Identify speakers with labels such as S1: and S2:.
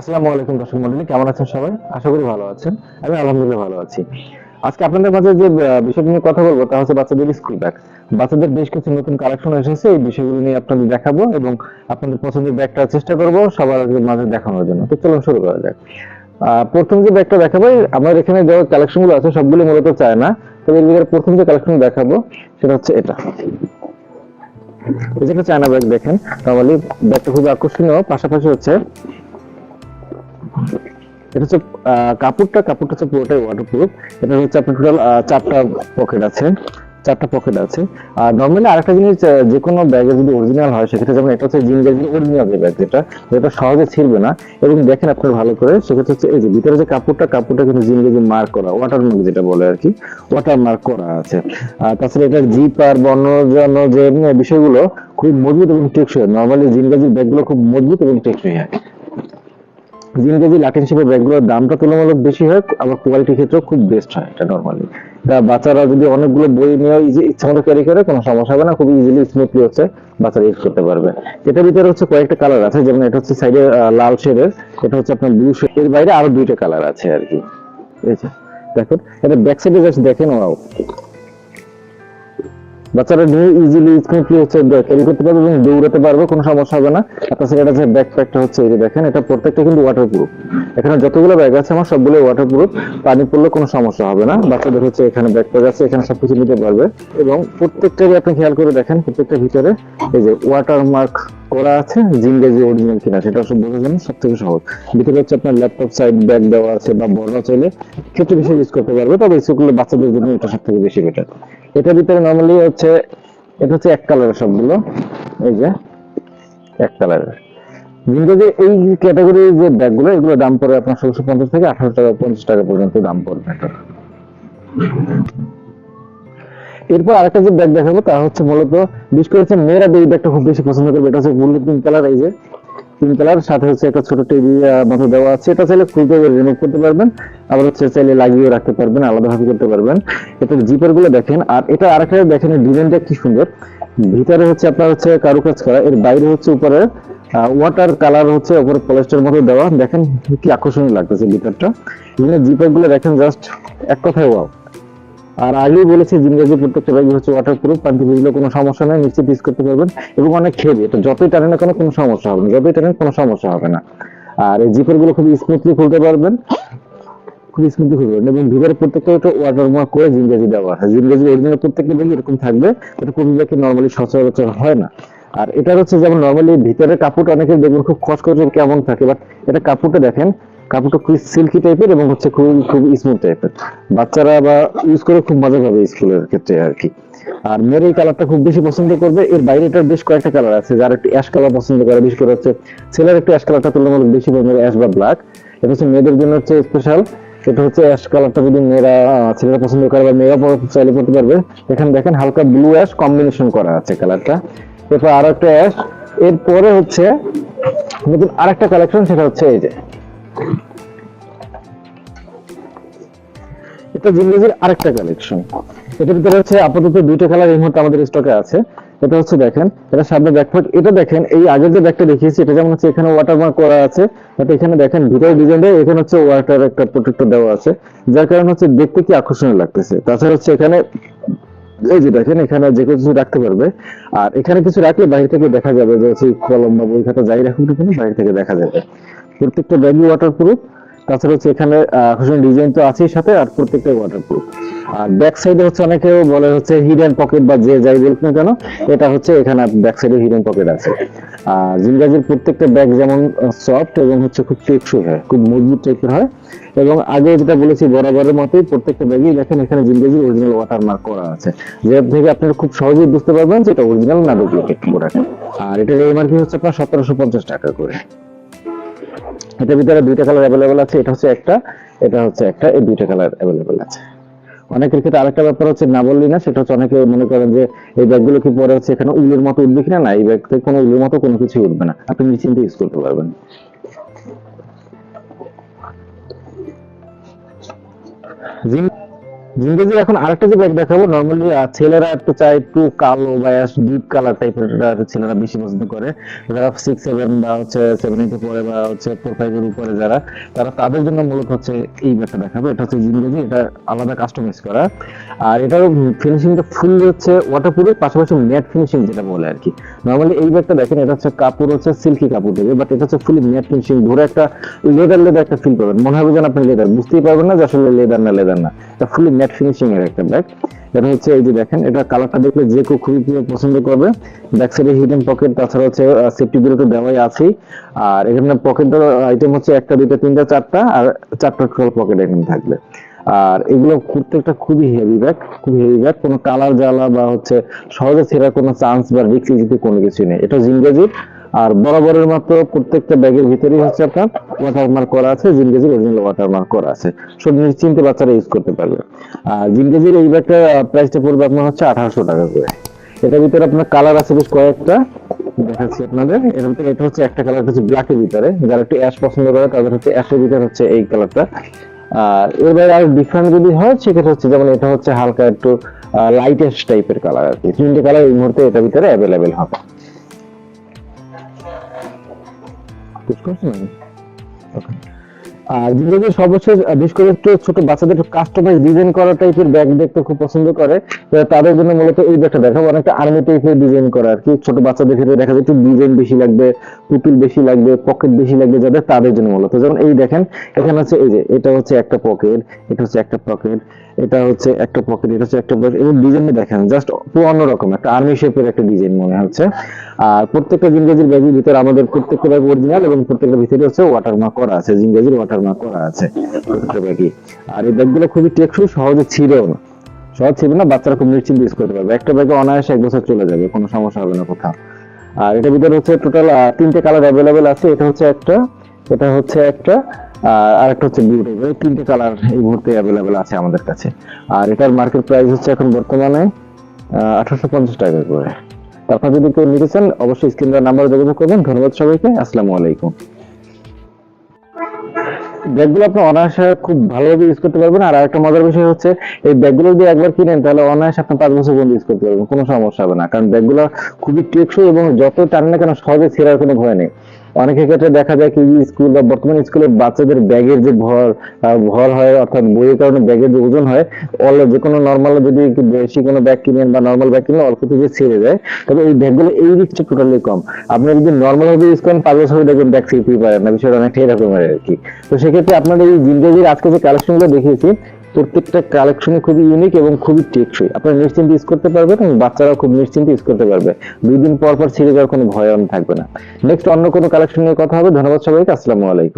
S1: আসসালামু আলাইকুম দর্শক মন্ডলী, কেমন আছেন সবাই? আশা করি ভালো আছেন। আমি আলহামদুলিল্লাহ ভালো আছি। আজকে আপনাদের মাঝে যে বিষয়টি নিয়ে কথা বলব তা হচ্ছে বাচ্চাদের স্কুল ব্যাগ বাচ্চাদের বেশ কিছু নতুন কালেকশন এসেছে, এই বিষয়গুলো নিয়ে আপনাদের দেখাবো এবং আপনাদের পছন্দের ব্যাগটা চেষ্টা করব সবার মাঝে দেখানোর জন্য। তো চলুন শুরু করা যাক। প্রথম যে ব্যাগটা দেখাবো আমার এখানে যে কালেকশনগুলো আছে, সবগুলো মূলত চায় না এর ভিতরে প্রথম যে কালেকশন দেখাবো, সেটা হচ্ছে এটা। এই যে একটা চায়না ব্যাগ দেখেন নর্মালি ব্যাগটা খুব আকর্ষণীয়। পাশাপাশি হচ্ছে এটা হচ্ছে কাপড়টা কাপড়টা হচ্ছে পুরোটাই ওয়াটারপ্রুফ এটা হচ্ছে আপনার টোটাল চারটা পকেট আছে, চারটা পকেট আছে। আর নর্মালি আরেকটা জিনিস যে কোনো ব্যাগে যদি অরিজিনাল হয়, সেক্ষেত্রে যেমন এটা হচ্ছে জিন ব্যাগের অরিজিনাল যে ব্যাগ যেটা যেটা সহজে না। এবং দেখেন আপনার ভালো করে, সেক্ষেত্রে হচ্ছে এই যে ভিতরে যে কাপড়টা কাপড়টা কিন্তু জিন ব্যাগে মার্ক করা ওয়াটার মার্ক যেটা বলে আর কি ওয়াটার মার্ক করা আছে। আর তাছাড়া এটার জিপ আর বর্ণজানো যে, বিষয়গুলো খুব মজবুত এবং টেকসই নর্মালি জিন ব্যাগের ব্যাগগুলো খুব মজবুত এবং টেকসই হয়। জিন কেজি লাটিন শিপের ব্যাগগুলোর দামটা তুলনামূলক বেশি হয়, আবার কোয়ালিটির ক্ষেত্রেও খুব বেস্ট হয় এটা নর্মালি তা বাচ্চারা যদি অনেকগুলো বই নিয়ে ইজি ইচ্ছা মতো ক্যারি করে, কোনো সমস্যা হবে না খুব ইজিলি স্মুথলি হচ্ছে, বাচ্চারা ইউজ করতে পারবে। এটার ভিতরে হচ্ছে কয়েকটা কালার আছে, যেমন এটা হচ্ছে সাইডে লাল শেডের এটা হচ্ছে আপনার ব্লু শেড এর বাইরে আরও দুইটা কালার আছে আর কি। দেখুন, এটা ব্যাক সাইডে জাস্ট দেখেন ওয়াও বাচ্চারা নিয়ে ইজিলি স্মুথলি হচ্ছে ক্যারি করতে পারবে এবং দৌড়াতে পারবে, কোনো সমস্যা হবে না। আর তাছাড়া এটা যে ব্যাকপ্যাকটা হচ্ছে, এই যে দেখেন, এটা প্রত্যেকটা কিন্তু ওয়াটারপ্রুফ এখানে যতগুলো ব্যাগ আছে আমার সবগুলো ওয়াটারপ্রুফ পানি পড়লে কোনো সমস্যা হবে না। বাচ্চাদের হচ্ছে এখানে ব্যাকপ্যাক আছে, এখানে সবকিছু নিতে পারবে। এবং প্রত্যেকটারই আপনি খেয়াল করে দেখেন, প্রত্যেকটা ভিতরে এই যে ওয়াটার মার্ক করা আছে জিঙ্গেজি অরিজিনাল কিনা সেটা সব বোঝার জন্য সব থেকে সহজ। ভিতরে হচ্ছে আপনার ল্যাপটপ সাইড ব্যাগ দেওয়া আছে বা বড়রা চাইলে ক্ষেত্রে বেশি ইউজ করতে পারবে, তবে স্কুলে বাচ্চাদের জন্য এটা সব থেকে বেশি বেটার এটার ভিতরে নর্মালি হচ্ছে, এটা হচ্ছে এক কালারের সবগুলো, এই যে এক কালারের জিঙ্গেজি এই ক্যাটাগরির যে ব্যাগগুলো এগুলো দাম পড়ে আপনার ষোলোশো পঞ্চাশ থেকে আঠারো টাকা, পঞ্চাশ টাকা পর্যন্ত দাম পড়বে। এরপর আরেকটা যে ব্যাগ দেখাবো, তা হচ্ছে মূলত, বিশেষ করে হচ্ছে মেয়েরা এই ব্যাগটা খুব বেশি পছন্দ করবে। এটা হচ্ছে বুল্লু পিঙ্ক কালার এই যে পিঙ্ক কালার সাথে হচ্ছে একটা ছোট টেবিল মতো দেওয়া আছে। এটা চাইলে খুলতে রিমুভ করতে পারবেন, আবার হচ্ছে চাইলে লাগিয়ে রাখতে পারবেন, আলাদাভাবে করতে পারবেন। এটা জিপারগুলো দেখেন, আর এটা আরেকটা দেখেন ডিজাইনটা কি সুন্দর। ভিতরে হচ্ছে আপনার হচ্ছে কারুকাজ করা, এর বাইরে হচ্ছে উপরে ওয়াটার কালার হচ্ছে উপরে পলিস্টার মতো দেওয়া। দেখেন কি আকর্ষণীয় লাগতেছে ভিতরটা। জিপারগুলো দেখেন জাস্ট এক কথায় ওয়াও আর আগেই বলেছি জিমগাজি প্রত্যেকটা ব্যাগ হচ্ছে ওয়াটারপ্রুফ পানিতে ভিজলে কোনো সমস্যা নেই, নিশ্চিত ইউজ করতে পারবেন এবং অনেক হেভি এটা যতই টানে না কেন কোনো সমস্যা হবে না, যতই টানেন কোনো সমস্যা হবে না। আর এই জিপেরগুলো খুব স্মুথলি খুলতে পারবেন, খুব স্মুথলি খুলতে পারবেন এবং ভিতরে প্রত্যেকটা একটা ওয়াটার মার্ক করে জিমগাজি দেওয়া আছে জিমগাজি অরিজিনাল প্রত্যেকটা ব্যাগ এরকম থাকবে এটা কোন ব্যাগে নর্মালি সচরাচর হয় না। আর এটা হচ্ছে যেমন নর্মালি ভিতরে কাপড়টা অনেকে দেখবেন খুব খসখসে কেমন থাকে বাট এটা কাপড়টা দেখেন কাপড়টা খুব সিল্কি টাইপের এবং হচ্ছে খুব খুব স্মুথ টাইপের বাচ্চারা বা ইউজ করে খুব মজা পাবে স্কুলের ক্ষেত্রে আর কি। আর মেয়ের এই কালারটা খুব বেশি পছন্দ করবে। এর বাইরে এটার বেশ কয়েকটা কালার আছে যারা একটু অ্যাশ কালার পছন্দ করে। বিশেষ করে হচ্ছে ছেলের একটু অ্যাশ কালারটা তুলনামূলক বেশি পছন্দ অ্যাশ বা ব্ল্যাক এটা হচ্ছে মেয়েদের জন্য হচ্ছে স্পেশাল এটা হচ্ছে অ্যাশ কালারটা যদি মেয়েরা ছেলেরা পছন্দ করে বা মেয়েরা চাইলে পড়তে পারবে। এখানে দেখেন হালকা ব্লু অ্যাশ কম্বিনেশন করা আছে কালারটা এরপর আরও একটা অ্যাশ এরপরে হচ্ছে নতুন আরেকটা কালেকশন সেটা হচ্ছে এই যে এটা জিন্দেগির আরেকটা কালেকশন এটার ভিতরে হচ্ছে আপাতত দুইটা কালার এই মুহূর্তে আমাদের স্টকে আছে। এটা হচ্ছে দেখেন, এটা সামনে ব্যাকপ্যাক এটা দেখেন, এই আগের যে ব্যাগটা দেখিয়েছি, এটা যেমন হচ্ছে এখানে ওয়াটারমার্ক করা আছে বাট এখানে দেখেন ভিতরে এখানে হচ্ছে ওয়াটার একটা প্রোটেক্টর দেওয়া আছে, যার কারণে হচ্ছে দেখতে কি আকর্ষণীয় লাগতেছে। তাছাড়া হচ্ছে এখানে, এই যে দেখেন, এখানে যে কিছু রাখতে পারবে। আর এখানে কিছু রাখলে বাইরে থেকে দেখা যাবে যে কলম বা বই খাতা যাই রাখুন বাইরে থেকে দেখা যাবে। প্রত্যেকটা ব্যাগই ওয়াটারপ্রুফ তাছাড়া হচ্ছে এখানে আকর্ষণীয় ডিজাইন তো আছেই সাথে আর প্রত্যেকটাই ওয়াটারপ্রুফ আর ব্যাক সাইডে হচ্ছে অনেকেও বলে হচ্ছে হিডেন পকেট বা যে যাই বলুক না কেন, এটা হচ্ছে এখানে ব্যাক সাইডে হিডেন পকেট আছে। আর জিনগাজির প্রত্যেকটা ব্যাগ যেমন সফট এবং হচ্ছে খুব টেকসই হয়, খুব মজবুত টাইপের হয়। এবং আগে যেটা বলেছি বরাবরের মতোই প্রত্যেকটা ব্যাগই দেখেন এখানে জিনগাজির অরিজিনাল ওয়াটার মার্ক করা আছে। যেটা থেকে আপনারা খুব সহজেই বুঝতে পারবেন যে এটা অরিজিনাল না ডুপ্লিকেট প্রোডাক্ট আর এটার এমআরপি হচ্ছে আপনার সতেরোশো পঞ্চাশ টাকা করে। এটার ভিতরে দুইটা কালার অ্যাভেলেবেল আছে, এটা হচ্ছে একটা, এটা হচ্ছে একটা, এই দুইটা কালার অ্যাভেলেবেল আছে। অনেকের ক্ষেত্রে আরেকটা ব্যাপার হচ্ছে না বললি না, সেটা হচ্ছে অনেকে মনে করেন যে এই ব্যাগগুলো কি পরে হচ্ছে এখানে উলের মতো উঠবে কিনা? না, এই ব্যাগ থেকে কোনো উলের মতো কোনো কিছু উঠবে না। আপনি নিশ্চিন্তে ইউজ করতে পারবেন। জিম জিন্দেজির এখন আরেকটা যে ব্যাগ দেখাবো নর্মালি ছেলেরা একটু চায় একটু কালো বা ডিপ কালার টাইপের ছেলেরা বেশি পছন্দ করে। যারা সিক্স সেভেন বা হচ্ছে সেভেন এইটে পরে বা হচ্ছে ফোর ফাইভের উপরে যারা, তারা তাদের জন্য মূলত হচ্ছে এই ব্যাগটা দেখাবো। এটা হচ্ছে এটা আলাদা কাস্টমাইজ করা। আর এটার ফিনিশিংটা হচ্ছে পাশাপাশি ম্যাট ফিনিশিং যেটা বলে আর কি। নর্মালি এই ব্যাগটা দেখেন, এটা হচ্ছে কাপড় হচ্ছে সিল্কি কাপড় দেবে বাট এটা হচ্ছে ফুলি ম্যাট ফিনিশিং ধরে একটা লেদার লেদার একটা ফিল পাবেন। মনে হবে যেন আপনি লেদার বুঝতেই পারবেন না যে আসলে লেদার না লেদার না। এটা ফুলি ম্যাট ফিনিশিং এর একটা ব্যাগ এটা হচ্ছে এই যে দেখেন, এটা কালারটা দেখলে যে কেউ খুবই প্রিয় পছন্দ করবে। ব্যাক সাইডে হিডেন পকেট তাছাড়া হচ্ছে সেফটি গুলো তো দেওয়াই আছেই আর এখানে পকেট আইটেম হচ্ছে একটা, দুইটা, তিনটা, চারটা, আর চারটা টোটাল পকেট আইটেম থাকবে। আর এগুলো প্রত্যেকটা খুবই হেভি ব্যাগ খুবই হেভি ব্যাগ কোনো কালার জ্বালা বা হচ্ছে সহজে ছেঁড়ার কোনো চান্স বা রিক্স কোনো কিছু নেই। এটা জিঙ্গাজির আর বরাবরের মাত্র প্রত্যেকটা ব্যাগের ভিতরেই হচ্ছে আপনার ওয়াটারমার্ক করা আছে জিনগেজির অরিজিনাল ওয়াটারমার্ক করা আছে। সব নিশ্চিন্তে বাচ্চারা ইউজ করতে পারবে। আর জিনগেজির এই ব্যাগটা প্রাইসটা পড়বে আপনার হচ্ছে আঠারোশো টাকা করে। এটার ভিতরে আপনার কালার আছে বেশ কয়েকটা। দেখাচ্ছি আপনাদের। এর ভিতরে এটা হচ্ছে একটা কালার হচ্ছে ব্ল্যাকের ভিতরে। যারা একটু অ্যাশ পছন্দ করে, তাদের হচ্ছে অ্যাশের ভিতরে হচ্ছে এই কালারটা আর এর বাইরে আর ডিফারেন্ট যদি হয়, সেক্ষেত্রে হচ্ছে যেমন এটা হচ্ছে হালকা একটু লাইট অ্যাশ টাইপের কালার আর কি। তিনটে কালার এই মুহূর্তে এটার ভিতরে অ্যাভেলেবেল হবে। বুঝতে পারছেন Okay. আর যেগুলো সর্বশেষ বিশেষ করে একটু ছোট বাচ্চাদের কাস্টমাইজ ডিজাইন করা টাইপের ব্যাগ দেখতে খুব পছন্দ করে। তাদের জন্য মূলত এই ব্যাগটা দেখাবো। অনেকটা আর্মি টাইপের ডিজাইন করা আর কি। ছোট বাচ্চাদের ক্ষেত্রে দেখা যায় একটু ডিজাইন বেশি লাগবে পুতুল বেশি লাগবে পকেট বেশি লাগবে যাদের তাদের জন্য মূলত। যেমন এই দেখেন এখানে হচ্ছে এই যে এটা হচ্ছে একটা পকেট এটা হচ্ছে একটা পকেট এটা হচ্ছে একটা পকেট এটা হচ্ছে একটা পকেট এবং ডিজাইনটা দেখেন জাস্ট পুরো অন্যরকম একটা আর্মি শেপের একটা ডিজাইন মনে হচ্ছে। আর প্রত্যেকটা জিঙ্গাজির ব্যাগের ভিতরে আমাদের প্রত্যেকটা ব্যাগ অরিজিনাল এবং প্রত্যেকটা ভিতরে হচ্ছে ওয়াটারমার্ক করা আছে জিঙ্গাজির ওয়াটারমার্ক করা আছে প্রত্যেকটা ব্যাগই। আর এই ব্যাগগুলো খুবই টেকসই, সহজে ছিঁড়েও না। সহজ ছিল না, বাচ্চারা খুব নিশ্চিন্তে ইউজ করতে পারবে। একটা ব্যাগে অনায়াসে এক বছর চলে যাবে, কোনো সমস্যা হবে না কোথাও। আর এটার ভিতরে হচ্ছে টোটাল তিনটে কালার অ্যাভেলেবেল আছে। এটা হচ্ছে একটা, এটা হচ্ছে একটা, আর আরেকটা হচ্ছে ব্লু টাইপের তিনটে কালার এই মুহূর্তে অ্যাভেলেবেল আছে আমাদের কাছে। আর এটার মার্কেট প্রাইস হচ্ছে এখন বর্তমানে আঠারোশো পঞ্চাশ টাকা করে। আপনারা যদি কেউ নিতে চান, অবশ্যই স্ক্রিন নাম্বার যোগাযোগ করবেন। ধন্যবাদ সবাইকে, আসসালামু আলাইকুম। ব্যাগগুলো আপনি অনায়াসে খুব ভালোভাবে ইউজ করতে পারবেন। আর একটা মজার বিষয় হচ্ছে, এই ব্যাগগুলো যদি একবার কিনেন, তাহলে অনায়াসে আপনি পাঁচ বছর পর্যন্ত ইউজ করতে পারবেন। কোনো সমস্যা হবে না। কারণ ব্যাগগুলো খুবই টেকসই এবং যত টান না কেন সহজে ছেঁড়ার কোনো ভয় নেই। অনেকের ক্ষেত্রে দেখা যায় কি, স্কুল বা বর্তমানে স্কুলে বাচ্চাদের ব্যাগের যে ভর ভর হয়, অর্থাৎ বইয়ের কারণে ব্যাগের যে ওজন হয়, অল যে কোনো নর্মাল যদি বেশি কোনো ব্যাগ কিনেন বা নর্মাল ব্যাগ কিনলে অল্প কিছু ছেড়ে যায়। তবে এই ব্যাগগুলো এই রিস্কটা টোটালি কম। আপনি যদি নর্মাল ভাবে ইউজ করেন, পাঁচ বছর দেখবেন ব্যাগ ছিঁড়তেই পারেন না। বিষয়টা অনেকটা এরকমের আর কি। তো সেক্ষেত্রে আপনার এই জিন্দেগির আজকে যে কালেকশনগুলো দেখিয়েছি প্রত্যেকটা কালেকশনই খুবই ইউনিক এবং খুবই টেকসই। আপনারা নিশ্চিন্তে ইউজ করতে পারবেন এবং বাচ্চারাও খুব নিশ্চিন্তে ইউজ করতে পারবে। দুই দিন পর পর ছিঁড়ে যাওয়ার কোনো ভয় থাকবে না। নেক্সট অন্য কোনো কালেকশন নিয়ে কথা হবে। ধন্যবাদ সবাইকে। আসসালামু আলাইকুম।